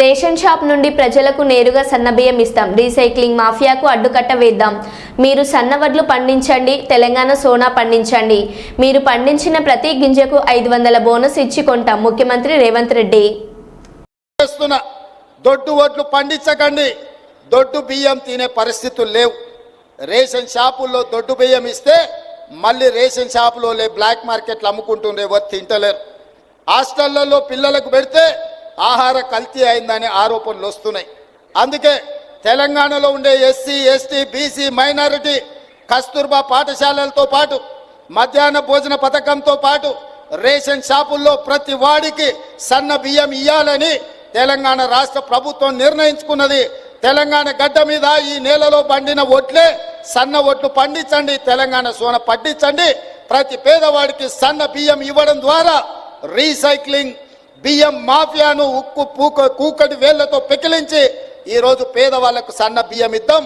Ration shop నుండి ప్రజలకు నేరుగా సన్నబియ్యం ఇస్తాం. రీసైక్లింగ్ మాఫియాకు అడ్డుకట్ట వేద్దాం. మీరు సన్నవడ్లు పండించండి. తెలంగాణ సోనా పండించండి. మీరు పండించిన ప్రతి గింజకు ఐదు వందల బోనస్ ఇచ్చి కొంటాం. ముఖ్యమంత్రి రేవంత్ రెడ్డి. దొడ్డు ఓట్లు పండించకండి. దొడ్డు బియ్యం తినే పరిస్థితులు లేవు. రేషన్ షాపుల్లో దొడ్డు బియ్యం ఇస్తే మళ్ళీ రేషన్ షాపులో లే బ్లాక్ మార్కెట్లు అమ్ముకుంటుండే ఎవరు తింటలేరు. హాస్టళ్ళలో పిల్లలకు పెడితే ఆహార కల్తీ అయిందనే ఆరోపణలు వస్తున్నాయి. అందుకే తెలంగాణలో ఉండే SC ST BC minority Kasturba పాఠశాలలతో పాటు మధ్యాహ్న భోజన పథకంతో పాటు రేషన్ షాపుల్లో ప్రతి వాడికి సన్న బియ్యం ఇయ్యాలని తెలంగాణ రాష్ట్ర ప్రభుత్వం నిర్ణయించుకున్నది. తెలంగాణ గడ్డ మీద ఈ నేలలో పండిన ఒట్లే సన్న ఒట్లు పండించండి తెలంగాణ సోన పండించండి. ప్రతి పేదవాడికి సన్న బియ్యం ఇవ్వడం ద్వారా రీసైక్లింగ్ బియ్యం మాఫియాను ఉక్కు పూక కూకటి వేళ్ళతో పెకిలించి ఈరోజు పేదవాళ్ళకు సన్న బియ్యం ఇద్దాం.